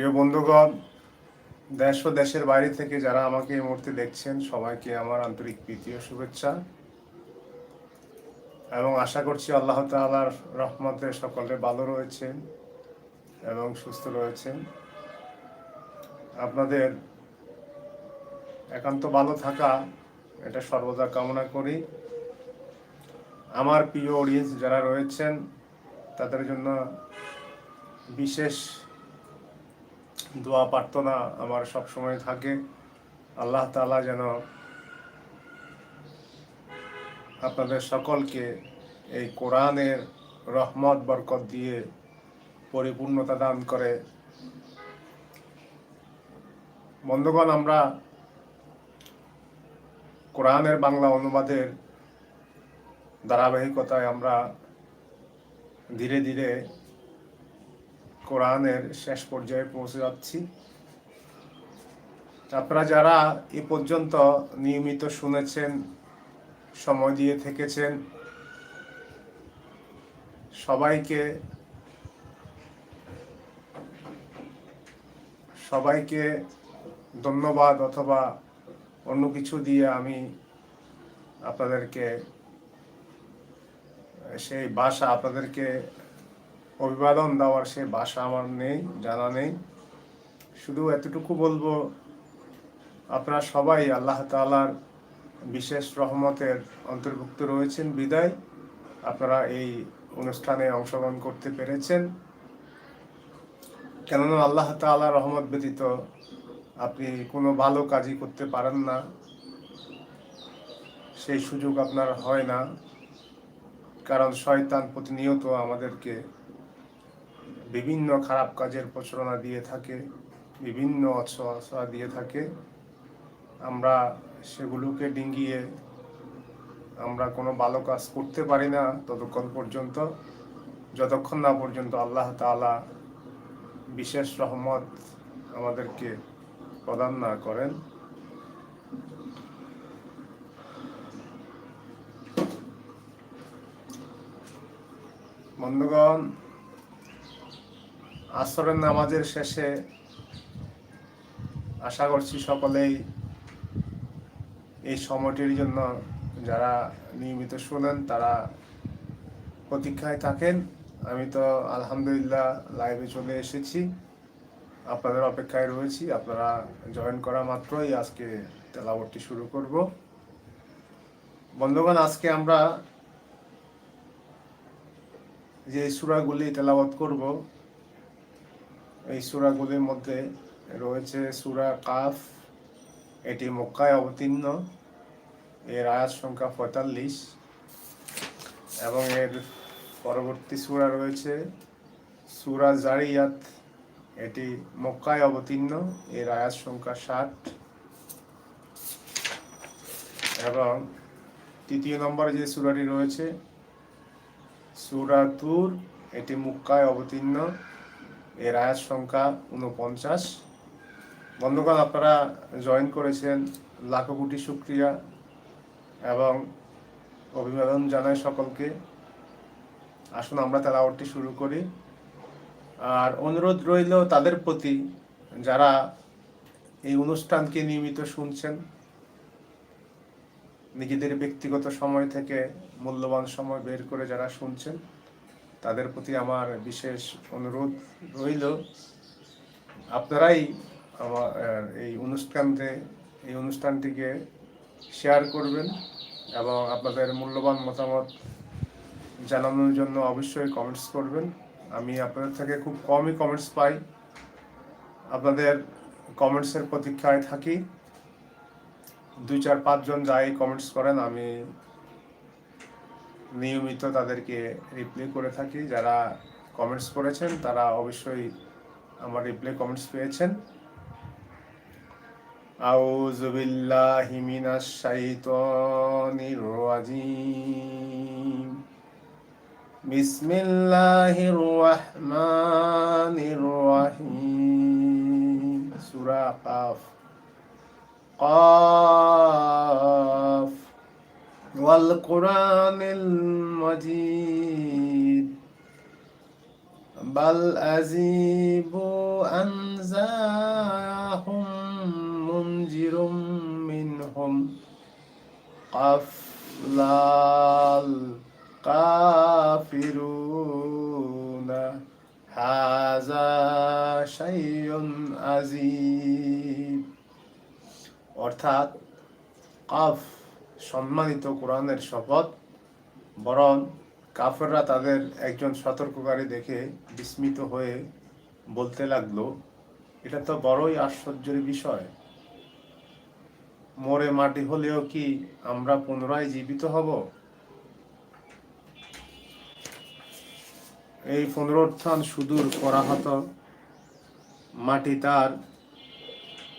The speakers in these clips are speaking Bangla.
প্রিয় বন্ধুগণ, দেশ ও দেশের বাইরে থেকে যারা আমাকে এই মুহূর্তে দেখছেন, সবাইকে আমার আন্তরিক প্রীতি ও শুভেচ্ছা। এবং আশা করছি আল্লাহ তাআলার রহমতে সকলে ভালো রয়েছেন এবং সুস্থ রয়েছেন। আপনাদের একান্ত ভালো থাকা, এটা সর্বদা কামনা করি। আমার প্রিয় অডিয়েন্স যারা রয়েছেন, তাদের জন্য বিশেষ দোয়া প্রার্থনা আমার সব সময় থাকে। আল্লাহ তাআলা যেন আপনাদের সকলকে এই কোরআনের রহমত, বরকত দিয়ে পরিপূর্ণতা দান করে। বন্ধুগণ, আমরা কোরআনের বাংলা অনুবাদের ধারাবাহিকতায় আমরা ধীরে ধীরে কোরআনের শেষ পর্যায়ে পৌঁছে যাচ্ছি। আপনারা যারা এ পর্যন্ত নিয়মিত শুনেছেন, সময় দিয়ে থেকেছেন, সবাইকে সবাইকে ধন্যবাদ অথবা অন্য কিছু দিয়ে আমি আপনাদেরকে, সেই ভাষা আপনাদেরকে অভিবাদন দেওয়ার সে ভাষা আমার নেই, জানা নেই। শুধু এতটুকু বলব, আপনারা সবাই আল্লাহ তাআলার বিশেষ রহমতের অন্তর্ভুক্ত রয়েছেন। বিদায়। আপনারা এই অনুষ্ঠানে অংশগ্রহণ করতে পেরেছেন। কেননা আল্লাহ তাআলার রহমত ব্যতীত আপনি কোনো ভালো কাজই করতে পারেন না। সেই সুযোগ আপনার হয় না। কারণ শয়তান প্রতিনিয়ত আমাদেরকে বিভিন্ন খারাপ কাজের প্রচারণা দিয়ে থাকে, বিভিন্ন অসহসা দিয়ে থাকে। আমরা সেগুলোকে ডিঙ্গিয়ে আমরা কোনো ভালো কাজ করতে পারি না ততক্ষণ পর্যন্ত। যতক্ষণ না পর্যন্ত আল্লাহ তাআলা বিশেষ রহমত আমাদেরকে প্রদান না করেন। বন্ধুগণ আসরের নামাজের শেষে আশা করছি সকলেই এই সময়টির জন্য যারা নিয়মিত শোনেন, তারা প্রতীক্ষায় থাকেন। আমি তো আলহামদুলিল্লাহ লাইভে চলে এসেছি। আপনাদের অপেক্ষায় রয়েছি। আপনারা জয়েন করা মাত্রই আজকে তেলাবরটি শুরু করব। বন্ধুগণ, আজকে আমরা যে সুরাগুলি তেলাবত করব এই সুরাগুলির মধ্যে রয়েছে সুরা কাফ, এটি মক্কায় অবতীর্ণ। এর আয়াত সংখ্যা পঁয়তাল্লিশ। এবং এর পরবর্তী সুরা রয়েছে সুরা জারিয়াত, এটি মক্কায় অবতীর্ণ। এর আয়াত সংখ্যা ষাট। এবং তৃতীয় নম্বরে যে সুরাটি রয়েছে, সুরা তুর, এটি মুক্কায় অবতীর্ণ। এর আয়াত সংখ্যা উনপঞ্চাশ বন্ধুগণ, আপনারা জয়েন করেছেন লাখো কোটি শুক্রিয়া এবং অভিবাদন জানাই সকলকে। আসুন, আমরা তেলাওয়াতটি শুরু করি। আর অনুরোধ রইল তাদের প্রতি, যারা এই অনুষ্ঠানকে নিয়মিত শুনছেন, নিজেদের ব্যক্তিগত সময় থেকে মূল্যবান সময় বের করে যারা শুনছেন তাদের প্রতি আমার বিশেষ অনুরোধ রইল। আপনারাই আমার এই অনুষ্ঠানকে এই অনুষ্ঠানটিকে শেয়ার করবেন এবং আপনাদের মূল্যবান মতামত জানানোর জন্য অবশ্যই কমেন্টস করবেন। আমি আপনাদের থেকে খুব কমই কমেন্টস পাই। আপনাদের কমেন্টসের প্রতীক্ষায় থাকি। দুই চার পাঁচজন যাই কমেন্টস করেন, আমি নিয়মিত তাদেরকে রিপ্লাই করে থাকি যারা কমেন্টস করেছেন তারা অবশ্যই আমার রিপ্লাই কমেন্টস পেয়েছেন أعوذ بالله من الشيطان الرجيم بسم الله الرحمن الرحيم سورة قاف قاف والقرآن المجيد بل أزيبوا أن زاهم منذر منهم قفل الكافرون هذا شيء عظيم অর্থাৎ কাফ সম্মানিত কোরআনের শপথ, বরং কাফেররা তাদের একজন সতর্ককারী দেখে বিস্মিত হয়ে বলতে লাগল, এটা তো বড়ই আশ্চর্যের বিষয়। মরে মাটি হলেও কি আমরা পুনরায় জীবিত হব? এই পুনরুত্থান সুদূর করা করাহত মাটি তার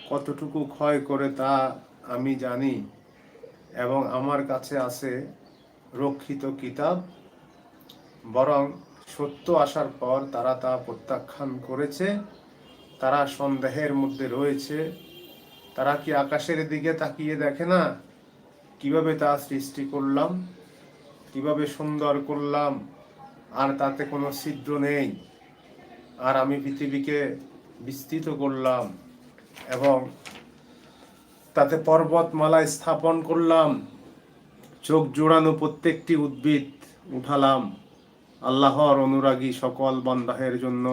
কতটুকু ক্ষয় করে তা আমি জানি। এবং আমার কাছে আছে রক্ষিত কিতাব, বরং সত্য আসার পর তারা তা প্রত্যাখ্যান করেছে। তারা সন্দেহের মধ্যে রয়েছে। তারা কি আকাশের দিকে তাকিয়ে দেখে না? কীভাবে তা সৃষ্টি করলাম? কীভাবে সুন্দর করলাম? আর তাতে কোনো ছিদ্র নেই। আর আমি পৃথিবীকে বিস্তৃত করলাম এবং তাতে পর্বতমালা স্থাপন করলাম। চোখ জোড়ানো প্রত্যেকটি উদ্ভিদ উঠালাম। আল্লাহর অনুরাগী সকল বন্দাহের জন্য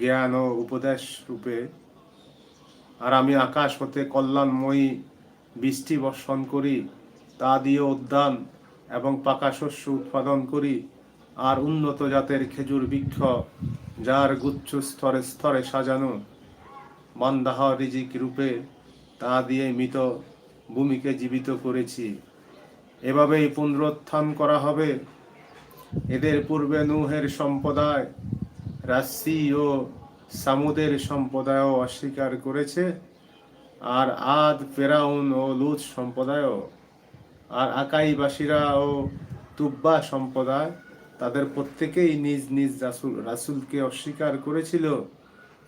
জ্ঞান ও উপদেশ রূপে। আর আমি আকাশ হতে কল্যাণময়ী বৃষ্টি বর্ষণ করি, তা দিয়ে উদ্যান এবং পাকা শস্য উৎপাদন করি। আর উন্নত জাতের খেজুর বৃক্ষ, যার গুচ্ছ স্তরে স্তরে সাজানো বান্দাহ রিজিক রূপে তা দিয়ে মৃত ভূমিকে জীবিত করেছি। এভাবেই পুনরুত্থান করা হবে। এদের পূর্বে নূহের সম্প্রদায় রাশি ও সামুদের সম্প্রদায়ও অস্বীকার করেছে। আর আদ, ফেরাউন ও লুত সম্প্রদায়ও। আর আকাইবাসীরা ও তুব্বা সম্প্রদায় তাদের প্রত্যেকেই নিজ নিজ রাসুল, রাসুলকে অস্বীকার করেছিল।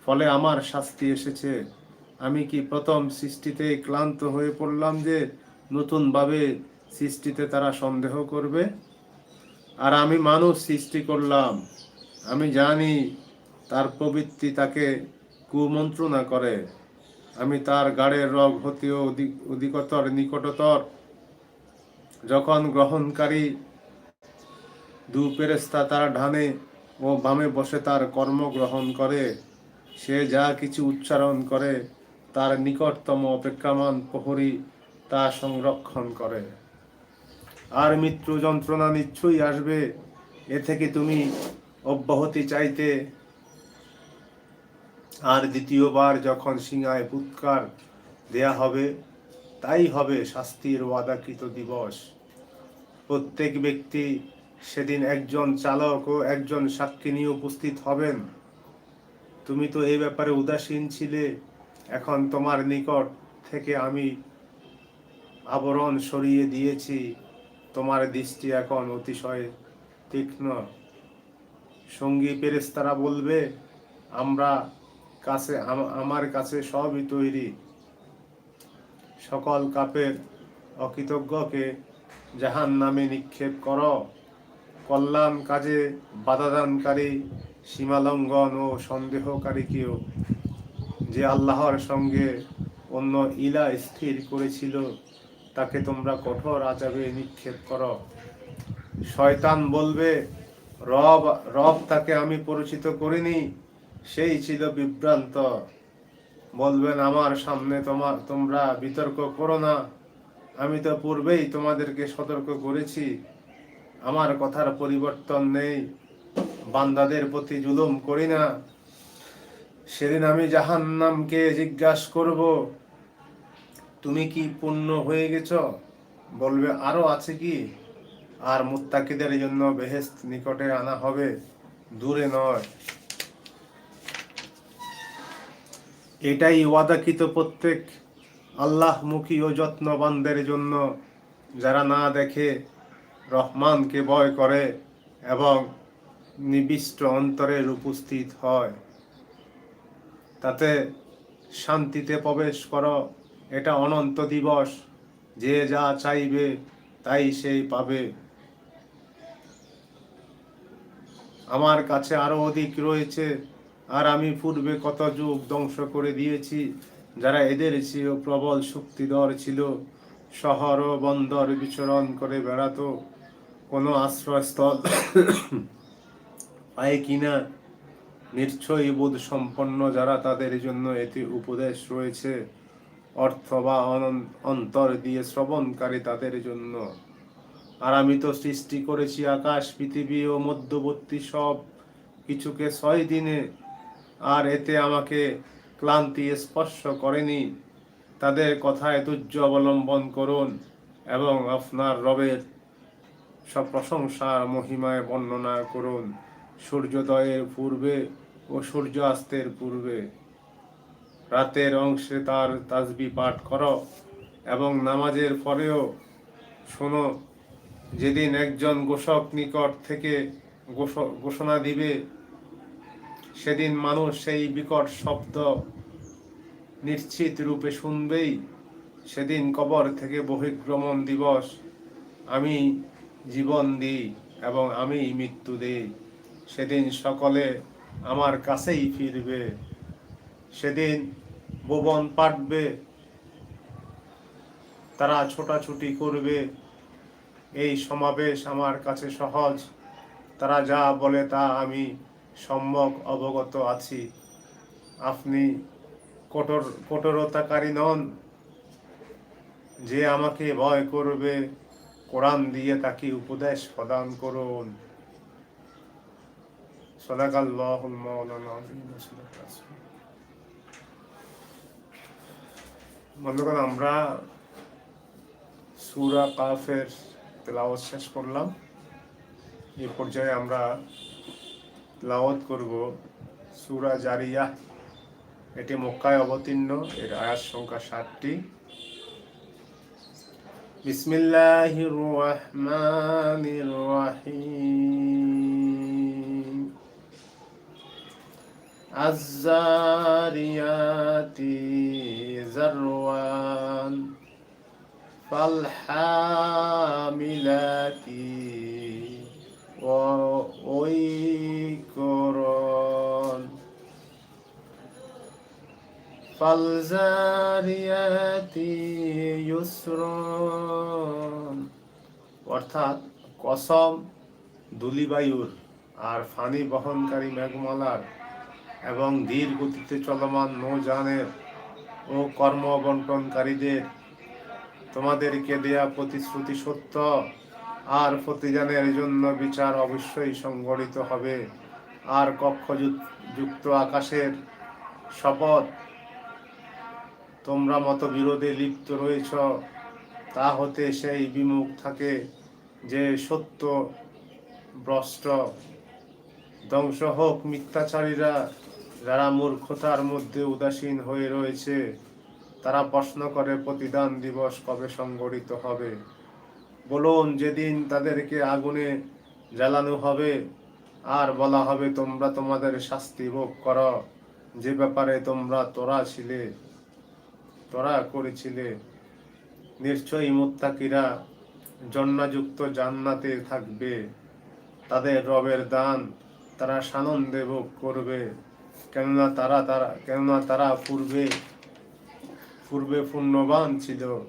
ফলে আমার শাস্তি এসেছে। আমি কি প্রথম সৃষ্টিতে ক্লান্ত হয়ে পড়লাম যে নতুনভাবে সৃষ্টিতে তারা সন্দেহ করবে? আর আমি মানুষ সৃষ্টি করলাম। আমি জানি তার প্রবৃত্তি তাকে কুমন্ত্রণা করে। আমি তার গাড়ের রগ হতেও অধিক অধিকতর নিকটতর। যখন গ্রহণকারী দু পেরেস্তা তার ঢানে ও বামে বসে তার কর্ম গ্রহণ করে, সে যা কিছু উচ্চারণ করে তার নিকটতম অপেক্ষামান প্রহরী তা সংরক্ষণ করে। আর মৃত্যু যন্ত্রণা নিশ্চয়ই আসবে, এ থেকে তুমি অব্যাহতি চাইতে। আর দ্বিতীয়বার যখন সিংহায় পুৎকার দেয়া হবে, তাই হবে শাস্তির ওয়াদাকৃত দিবস। প্রত্যেক ব্যক্তি সেদিন একজন চালক ও একজন সাক্ষী নিয়ে উপস্থিত হবেন। তুমি তো এই ব্যাপারে উদাসীন ছিলে এখন তোমার নিকট থেকে আমি আবরণ সরিয়ে দিয়েছি। তোমার দৃষ্টি এখন অতিশয় তীক্ষ্ণ। সঙ্গী পেরেস্তারা বলবে, আমরা কাছে আমার কাছে সবই তৈরি। সকল কাপের অকৃতজ্ঞকে জাহান নামে নিক্ষেপ করো। কল্যাণ কাজে বাধাদানকারী, সীমালঙ্ঘন ও সন্দেহকারীকেও যে আল্লাহর সঙ্গে অন্য ইলা স্থির করেছিল, তাকে তোমরা কঠোর আজাবে নিক্ষেপ করো। শয়তান বলবে, রব রব তাকে আমি পরিচিত করিনি, সেই ছিল বিভ্রান্ত। বলবেন, আমার সামনে তোমার তোমরা বিতর্ক করো না। আমি তো পূর্বেই তোমাদেরকে সতর্ক করেছি। আমার কথার পরিবর্তন নেই। বান্দাদের প্রতি জুলুম করি না। সেদিন আমি জাহান্নামকে জিজ্ঞাসা করব, তুমি কি পূর্ণ হয়ে গেছ? বলবে, আরও আছে কি? আর মুত্তাকিদের জন্য বেহেস্ত নিকটে আনা হবে, দূরে নয়। এটাই ওয়াদাকৃত প্রত্যেক আল্লাহমুখী ও যত্নবানদের জন্য, যারা না দেখে রহমানকে ভয় করে এবং নিবিষ্ট অন্তরের উপস্থিত হয়। তাতে শান্তিতে প্রবেশ করো। এটা অনন্ত দিবস। যে যা চাইবে তাই সেই পাবে। আমার কাছে আরও অধিক রয়েছে। আর আমি পূর্বে কত যুগ ধ্বংস করে দিয়েছি। যারা এদের চেয়েও প্রবল শক্তিধর ছিল, শহর ও বন্দর বিচরণ করে বেড়াতো। কোনো আশ্রয়স্থল পায় কিনা নিশ্চয়ই বোধ সম্পন্ন যারা তাদের জন্য এটি উপদেশ রয়েছে। অর্থ বা অন্তর দিয়ে শ্রবণকারী তাদের জন্য। আর আমি তো সৃষ্টি করেছি আকাশ, পৃথিবী ও মধ্যবর্তী সব কিছুকে ছয় দিনে। আর এতে আমাকে ক্লান্তি স্পর্শ করেনি। তাদের কথায় ধৈর্য অবলম্বন করুন এবং আপনার রবের সব প্রশংসার মহিমায় বর্ণনা করুন। সূর্যোদয়ের পূর্বে ও সূর্যাস্তের পূর্বে। রাতের অংশে তার তাজবি পাঠ করো এবং নামাজের পরেও শোনো, যেদিন একজন ঘোষক নিকট থেকে ঘোষ- ঘোষণা দিবে, সেদিন মানুষ সেই বিকট শব্দ নিশ্চিত রূপে শুনবেই। সেদিন কবর থেকে বহির্গমন দিবস, আমি জীবন দিই এবং আমি মৃত্যু দিই। সেদিন সকলে আমার কাছেই ফিরবে। সেদিন ভুবন পাটবে তারা ছোটাছুটি করবে। এই সমাবেশ আমার কাছে সহজ। তারা যা বলে তা আমি সম্যক অবগত আছি। আপনি কঠোর, কঠোরতাকারী নন। যে আমাকে ভয় করবে, কোরআন দিয়ে তাকে উপদেশ প্রদান করুন। আযীম ওয়াসাল্লাতু ওয়াসসালাম। বন্ধুগণ, আমরা সুরা কাফের তেলাওয়াত শেষ করলাম। এই পর্যায়ে আমরা তেলাওয়াত করব সুরা জারিয়া। এটি মক্কায় অবতীর্ণ, এর আয়াত সংখ্যা ষাটটি বিসমিল্লাহির রহমানির রহিম। আজ-জারিয়াতি জারওয়ান فالحاملات ويكرون فالزاريات يسرون অর্থাৎ কসম দুলিবায়ুর আর ফানি বহনকারী মেঘমালার এবং ধীর গতিতে চলমান নৌযানের ও কর্ম বন্টনকারীদের তোমাদেরকে দেয়া প্রতিশ্রুতি সত্য। আর প্রতিজানের জন্য বিচার অবশ্যই সংগঠিত হবে। আর কক্ষ যুক্ত আকাশের শপথ, তোমরা মত বিরোধে লিপ্ত রয়েছ, তা হতে সেই বিমুখ থাকে যে সত্য, ভ্রষ্ট। ধ্বংস হোক মিথ্যাচারীরা যারা মূর্খতার মধ্যে উদাসীন হয়ে রয়েছে, তারা প্রশ্ন করে, প্রতিদান দিবস কবে সংগঠিত হবে? বলুন, যেদিন তাদেরকে আগুনে জ্বালানো হবে, আর বলা হবে, তোমরা তোমাদের শাস্তি ভোগ করো। যে ব্যাপারে তোমরা তোরা ছিলে, তোরা করেছিলে, নিশ্চয়ই মুত্তাকিরা জন্নাযুক্ত জান্নাতে থাকবে। তাদের রবের দান তারা সানন্দে ভোগ করবে কেননা তারা তারা, কেননা তারা পূর্বে পূর্বে পুণ্যবান ছিল।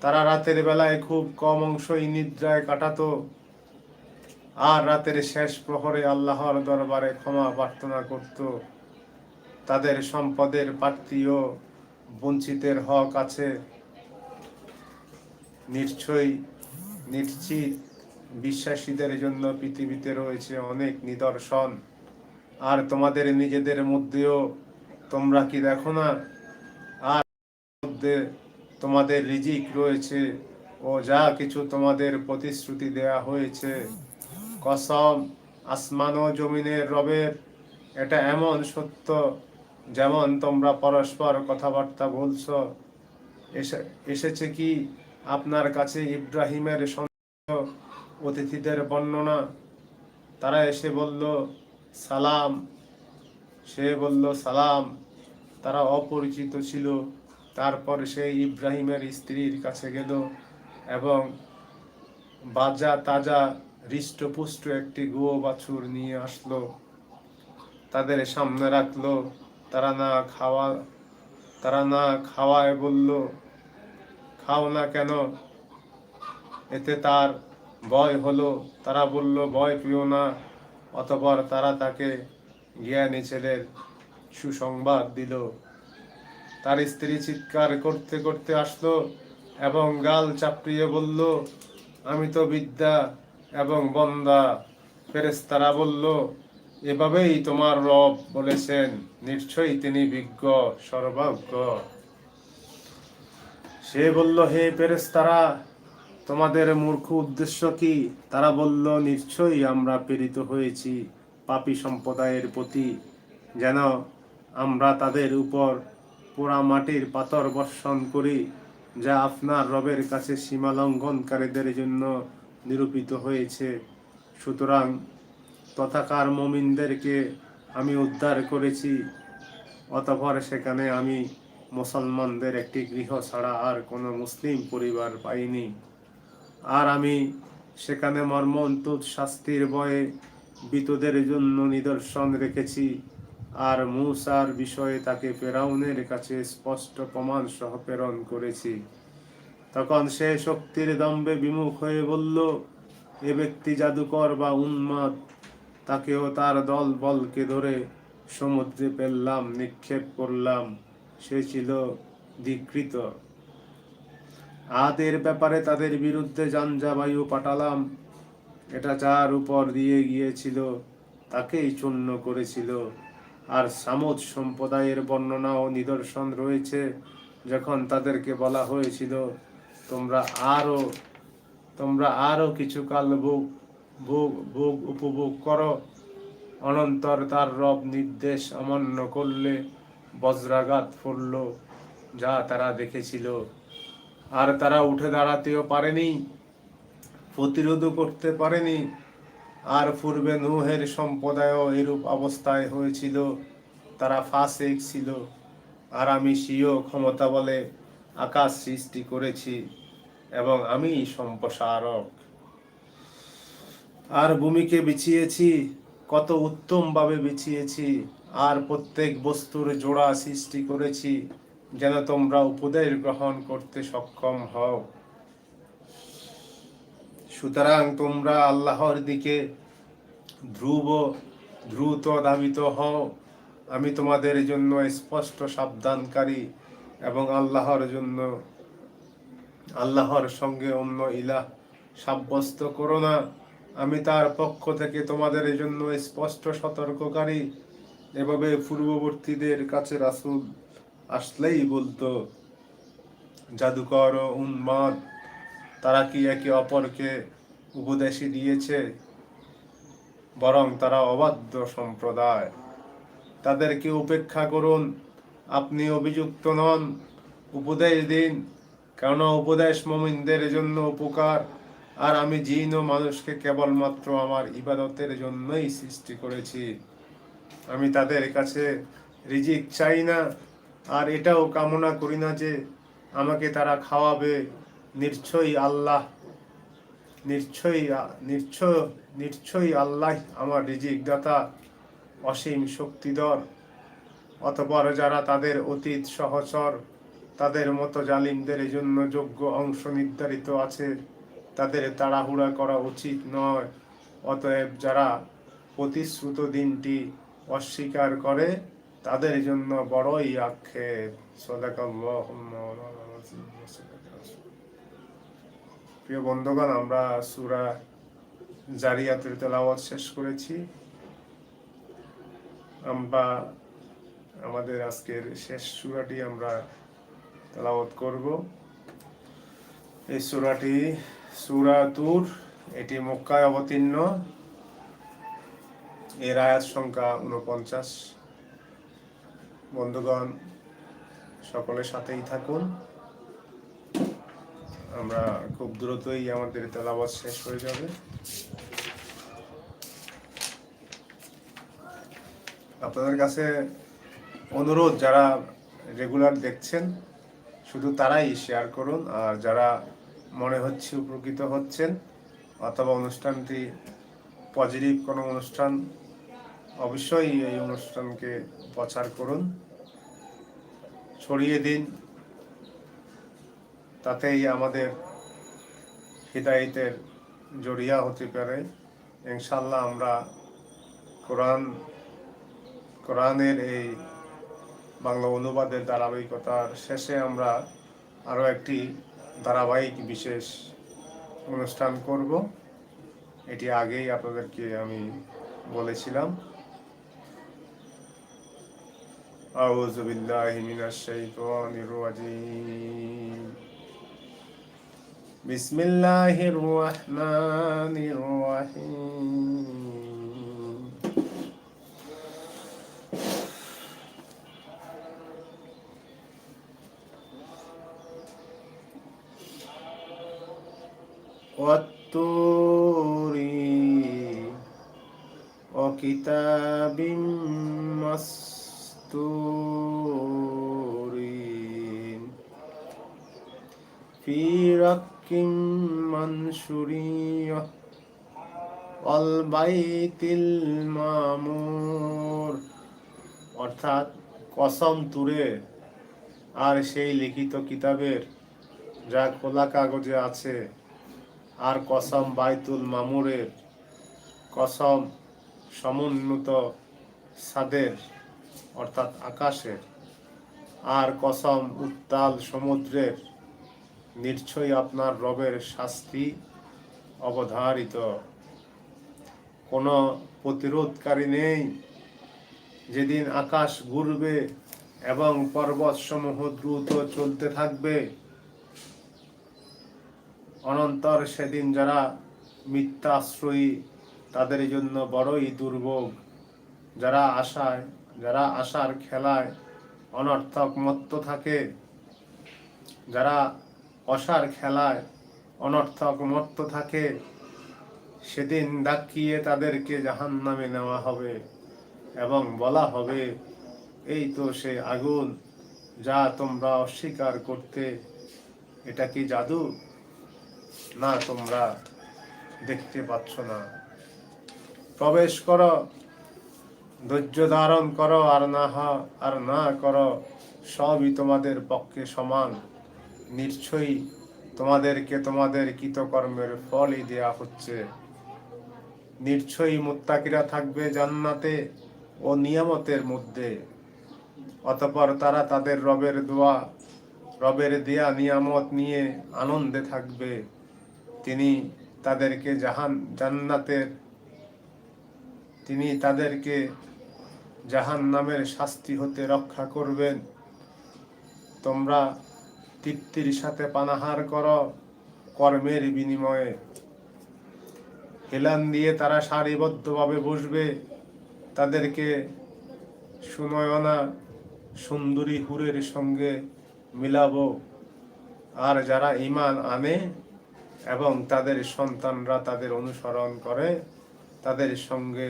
তারা রাতের বেলায় খুব কম অংশই নিদ্রায় কাটাতো। আর রাতের শেষ প্রহরে আল্লাহর দরবারে ক্ষমা প্রার্থনা করত। তাদের সম্পদের প্রার্থী ও বঞ্চিতের হক আছে। নিশ্চয়ই নিশ্চিত বিশ্বাসীদের জন্য পৃথিবীতে রয়েছে অনেক নিদর্শন। আর তোমাদের নিজেদের মধ্যেও তোমরা কি দেখো না? আর মধ্যে তোমাদের রিজিক রয়েছে ও যা কিছু তোমাদের প্রতিশ্রুতি দেয়া হয়েছে। কসম, আসমান ও জমিনের রবের, এটা এমন সত্য যেমন তোমরা পরস্পর কথাবার্তা বলছো। এসে, এসেছে কি আপনার কাছে ইব্রাহিমের সন্দেহ অতিথিদের বর্ণনা? তারা এসে বলল সালাম। সে বলল, সালাম। তারা অপরিচিত ছিল। তারপর সে ইব্রাহিমের স্ত্রীর কাছে গেল এবং বাজা তাজা হৃষ্টপুষ্ট একটি গো বাছুর নিয়ে আসলো। তাদের সামনে রাখল। তারা না খাওয়া, তারা না খাওয়ায় বলল, খাও না কেন? এতে তার ভয় হলো। তারা বলল, ভয় পেও না। অতপর তারা তাকে জ্ঞানী ছেলের সুসংবাদ দিল। তার স্ত্রী চিৎকার করতে করতে আসলো এবং গাল চাপড়িয়ে বলল, আমি তো বিদ্যা এবং বন্দা। ফেরেশতারা বলল, এভাবেই তোমার রব বলেছেন, নিশ্চয়ই তিনি বিজ্ঞ, সর্বজ্ঞ। সে বলল, হে ফেরেশতারা তোমাদের মূর্খ উদ্দেশ্য কি? তারা বলল, নিশ্চয়ই আমরা প্রেরিত হয়েছি পাপি সম্প্রদায়ের প্রতি। যেন আমরা তাদের উপর পোড়া মাটির পাথর বর্ষণ করি, যা আপনার রবের কাছে সীমা লঙ্ঘনকারীদের জন্য নিরূপিত হয়েছে। সুতরাং তথাকার মমিনদেরকে আমি উদ্ধার করেছি, অতঃপর সেখানে আমি মুসলমানদের একটি গৃহ ছাড়া আর কোনো মুসলিম পরিবার পাইনি। আর আমি সেখানে মর্মন্তুদ শাস্তির ভয়ে বিতদের জন্য নিদর্শন রেখেছি। আর মূসার বিষয়ে তাকে ফেরাউনের কাছে স্পষ্ট প্রমাণ সহ প্রেরণ করেছি। তখন সে শক্তির দম্বে বিমুখ হয়ে বলল, এ ব্যক্তি জাদুকর বা উন্মাদ, তাকেও তার দল বলকে ধরে সমুদ্রে ফেললাম নিক্ষেপ করলাম। সে ছিল ধিকৃত আদের ব্যাপারে তাদের বিরুদ্ধে যানজাবায়ু পাঠালাম। এটা যার উপর দিয়ে গিয়েছিল, তাকেই চূর্ণ করেছিল। আর সামুদ সম্প্রদায়ের বর্ণনা ও নিদর্শন রয়েছে, যখন তাদেরকে বলা হয়েছিল, তোমরা আরও তোমরা আরও কিছু কাল ভোগ ভোগ ভোগ উপভোগ করো। অনন্তর তার রব নির্দেশ অমান্য করলে বজ্রাঘাত পড়ল যা তারা দেখেছিল। আর তারা উঠে দাঁড়াতেও পারেনি প্রতিরোধও করতে পারেনি। আর পূর্বে নুহের সম্প্রদায়ও এরূপ অবস্থায় হয়েছিল, তারা ফাসেক ছিল। আর আমি স্বীয় ক্ষমতা বলে আকাশ সৃষ্টি করেছি এবং আমি সম্প্রসারক। আর ভূমিকে বিছিয়েছি, কত উত্তমভাবে বিছিয়েছি, আর প্রত্যেক বস্তুর জোড়া সৃষ্টি করেছি যেন তোমরা উপদেশ গ্রহণ করতে সক্ষম হও। সুতরাং তোমরা আল্লাহর দিকে ধ্রুব, দ্রুত ধাবিত হও। আমি তোমাদের জন্য স্পষ্ট সাবধানকারী এবং আল্লাহর জন্য, আল্লাহর সঙ্গে অন্য ইলাহ সাব্যস্ত করো না। আমি তার পক্ষ থেকে তোমাদের জন্য স্পষ্ট সতর্ককারী। এভাবে পূর্ববর্তীদের কাছে রাসূল আসলেই বলতো, জাদুকর ও উন্মাদ, তারা কি একে অপরকে উপদেশই দিয়েছে? বরং তারা অবাধ্য সম্প্রদায়। তাদেরকে উপেক্ষা করুন, আপনি অভিযুক্ত নন, উপদেশ দিন, কেন উপদেশ মমিনদের জন্য উপকার? আর আমি জিন ও মানুষকে কেবলমাত্র আমার ইবাদতের জন্যই সৃষ্টি করেছি। আমি তাদের কাছে রিজিক চাই না আর এটাও কামনা করি না যে আমাকে তারা খাওয়াবে। নিশ্চয়ই আল্লাহ, নিশ্চয়ই, নিশ্চয়, নিশ্চয়ই আল্লাহ আমার রিজিক দাতা অসীম শক্তিধর। অতপর যারা তাদের অতীত সহচর, তাদের মতো জালিমদের জন্য যোগ্য অংশ নির্ধারিত আছে, তাদের তাড়াহুড়া করা উচিত নয়। অতএব যারা প্রতিশ্রুত দিনটি অস্বীকার করে তাদের জন্য বড়ই আক্ষেপ। প্রিয় বন্ধুগণ, আমরা সুরা জারিয়াতের তেলাওয়াত শেষ করেছি। আমরা, আমাদের আজকের শেষ সুরাটি আমরা তেলাওয়াত করব। এই সুরাটি সুরা তুর এটি মক্কায় অবতীর্ণ। এর আয়াত সংখ্যা উনপঞ্চাশ বন্ধুগণ, সকলের সাথেই থাকুন। আমরা খুব দ্রুতই আমাদের তেলাবাস শেষ হয়ে যাবে। আপনাদের কাছে অনুরোধ, যারা রেগুলার দেখছেন, শুধু তারাই শেয়ার করুন। আর যারা মনে হচ্ছে উপকৃত হচ্ছেন, অথবা অনুষ্ঠানটি পজিটিভ কোনো অনুষ্ঠান, অবশ্যই এই অনুষ্ঠানকে প্রচার করুন, ছড়িয়ে দিন, তাতেই আমাদের হৃদায়তের জড়িয়া হতে পারে। ইনশাল্লাহ আমরা কোরআন, কোরআনের এই বাংলা অনুবাদের ধারাবাহিকতার শেষে আমরা আরও একটি ধারাবাহিক বিশেষ অনুষ্ঠান করব। এটি আগেই আপনাদেরকে আমি বলেছিলাম। أعوذ بالله من الشيطان الرجيم. بسم الله الرحمن الرحيم. والطور وكتاب অলবাইতিল মামুর। অর্থাৎ কসম তুরে আর সেই লিখিত কিতাবের যা খোলা কাগজে আছে, আর কসম বাইতুল মামুরের কসম সমুন্নত সাদের, অর্থাৎ আকাশের, আর কসম উত্তাল সমুদ্রের, নিশ্চয়ই আপনার রবের শাস্তি অবধারিত। কোনো প্রতিরোধকারী নেই। যেদিন আকাশ ঘুরবে এবং পর্বতসমূহ দ্রুত চলতে থাকবে, অনন্তর সেদিন যারা মিথ্যাশ্রয়ী, তাদের জন্য বড়ই দুর্ভোগ। যারা আশায়, যারা আশার খেলায় অনর্থক মত্ত থাকে, যারা অসার খেলায় অনর্থক মত্ত থাকে সেদিন ডাকিয়ে তাদেরকে জাহান নামে নেওয়া হবে এবং বলা হবে, এই তো সে আগুন যা তোমরা অস্বীকার করতে, এটা কি জাদু? না, তোমরা দেখতে পাচ্ছ না। প্রবেশ করো, ধৈর্য ধারণ করো, আর না হ- আর না করো, সবই তোমাদের পক্ষে সমান। নিশ্চয়ই তোমাদেরকে তোমাদের কৃতকর্মের ফলই দেয়া হচ্ছে। নিশ্চয়ই মুত্তাকিরা থাকবে জান্নাতে ও নিয়ামতের মধ্যে। অতপর তারা তাদের রবের দোয়া, রবের দেয়া নিয়ামত নিয়ে আনন্দে থাকবে। তিনি তাদেরকে জাহান, জান্নাতের, তিনি তাদেরকে জাহান নামের শাস্তি হতে রক্ষা করবেন। তোমরা তৃপ্তির সাথে পানাহার করো কর্মের বিনিময়ে। হেলান দিয়ে তারা সারিবদ্ধভাবে বসবে। তাদেরকে সুনয়না সুন্দরী হুরের সঙ্গে মিলাবো। আর যারা ইমান আনে এবং তাদের সন্তানরা তাদের অনুসরণ করে, তাদের সঙ্গে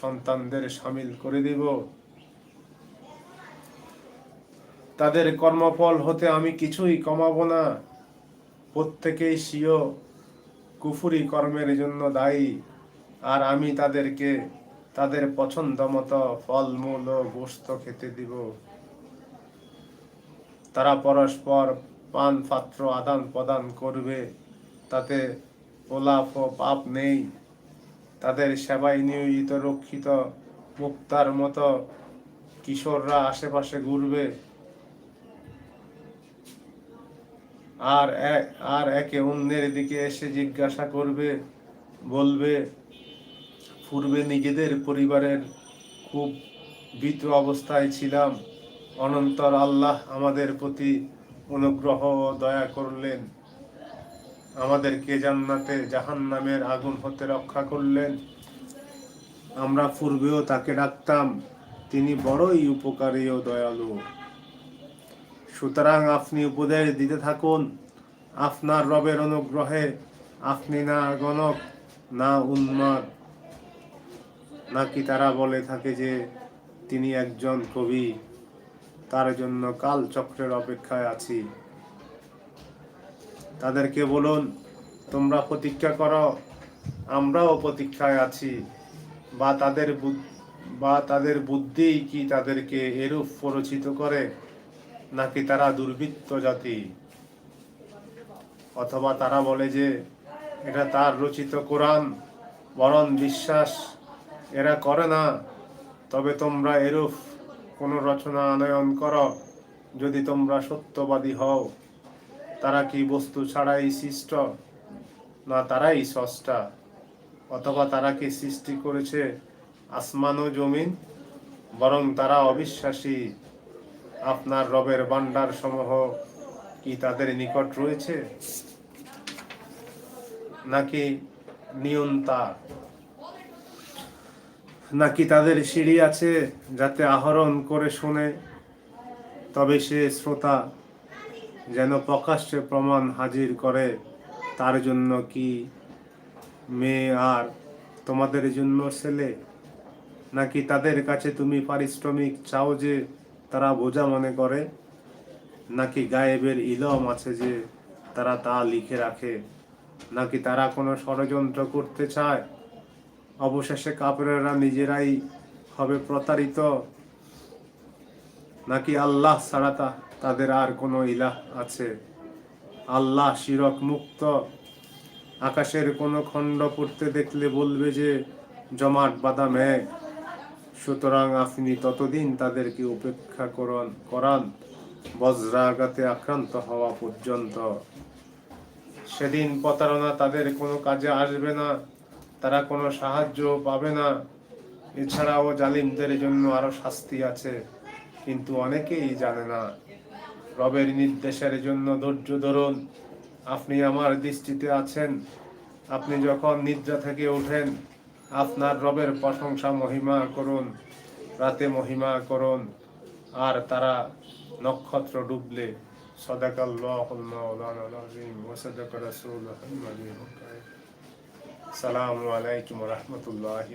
সন্তানদের সামিল করে দিব। তাদের কর্মফল হতে আমি কিছুই কমাবো না। প্রত্যেকেই স্বীয় কুফুরি কর্মের জন্য দায়ী। আর আমি তাদেরকে তাদের পছন্দ মতো ফলমূল ও গোস্ত খেতে দিব। তারা পরস্পর পান পাত্র আদান প্রদান করবে। তাতে ওলাফ ও পাপ নেই। তাদের সেবায় নিয়োজিত রক্ষিত মুক্তার মতো কিশোররা আশেপাশে ঘুরবে। আর আর একে অন্যের দিকে এসে জিজ্ঞাসা করবে, বলবে, পূর্বে নিজেদের পরিবারের খুব ভীত অবস্থায় ছিলাম। অনন্তর আল্লাহ আমাদের প্রতি অনুগ্রহ দয়া করলেন। আমাদেরকে জান্নাতে জাহান্নামের আগুন হতে রক্ষা করলেন। আমরা পূর্বেও তাকে ডাকতাম। তিনি বড়ই উপকারী ও দয়ালু। সুতরাং আপনি উপদেশ দিতে থাকুন, আপনার রবের অনুগ্রহে আপনি না গণক, না উন্মাদ। নাকি তারা বলে থাকে যে তিনি একজন কবি, তার জন্য কাল চক্রের অপেক্ষায় আছি। তাদেরকে বলুন, তোমরা প্রতীক্ষা করো, আমরাও প্রতীক্ষায় আছি। বা তাদের বা তাদের বুদ্ধি কি তাদেরকে এরূপ প্ররোচিত করে? নাকি তারা দুর্বৃত্ত জাতি? অথবা তারা বলে যে, এটা তার রচিত কোরআন বরণ বিশ্বাস, এরা করে না। তবে তোমরা এরূপ কোনো রচনা আনয়ন করো, যদি তোমরা সত্যবাদী হও। তারা কি বস্তু ছাড়াই সৃষ্ট? না, তারাই সষ্টা অথবা তারা কি সৃষ্টি করেছে আসমান ও জমিন? বরং তারা অবিশ্বাসী। আপনার রবের ভান্ডার সমূহ কি তাদের নিকট রয়েছে? নাকি নিয়ন্তা? নাকি তাদের সিঁড়ি আছে যাতে আহরণ করে শোনে? তবে সে শ্রোতা যেন প্রকাশ্যে প্রমাণ হাজির করে, তার জন্য কি মেয়ে আর তোমাদের জন্য ছেলে? নাকি তাদের কাছে তুমি পারিশ্রমিক চাও যে তারা বোঝা মনে করে, নাকি গায়েবের ইলম আছে যে তারা তা লিখে রাখে, নাকি তারা কোনো ষড়যন্ত্র করতে চায়? অবশেষে কাপড়েরা নিজেরাই হবে প্রতারিত, নাকি আল্লাহ ছাড়া তা- তাদের আর কোনো ইলাহ আছে? আল্লাহ শিরক মুক্ত, আকাশের কোনো খণ্ড পড়তে দেখলে বলবে যে জমাট বাঁধা মেঘ সুতরাং আপনি ততদিন তাদেরকে উপেক্ষা করন, করান, বজ্রাঘাতে আক্রান্ত হওয়া পর্যন্ত। সেদিন প্রতারণা তাদের কোনো কাজে আসবে না, তারা কোনো সাহায্য পাবে না। এছাড়াও জালিমদের জন্য আরও শাস্তি আছে, কিন্তু অনেকেই জানে না। রবের নির্দেশের জন্য ধৈর্য ধরুন, আপনি আমার দৃষ্টিতে আছেন, আপনি যখন নিদ্রা থেকে ওঠেন আপনার রবের প্রশংসা মহিমা করুন, রাতে মহিমা করুন, আর তারা নক্ষত্র ডুবলে সালামু আলাইকুম রহমতুল্লাহ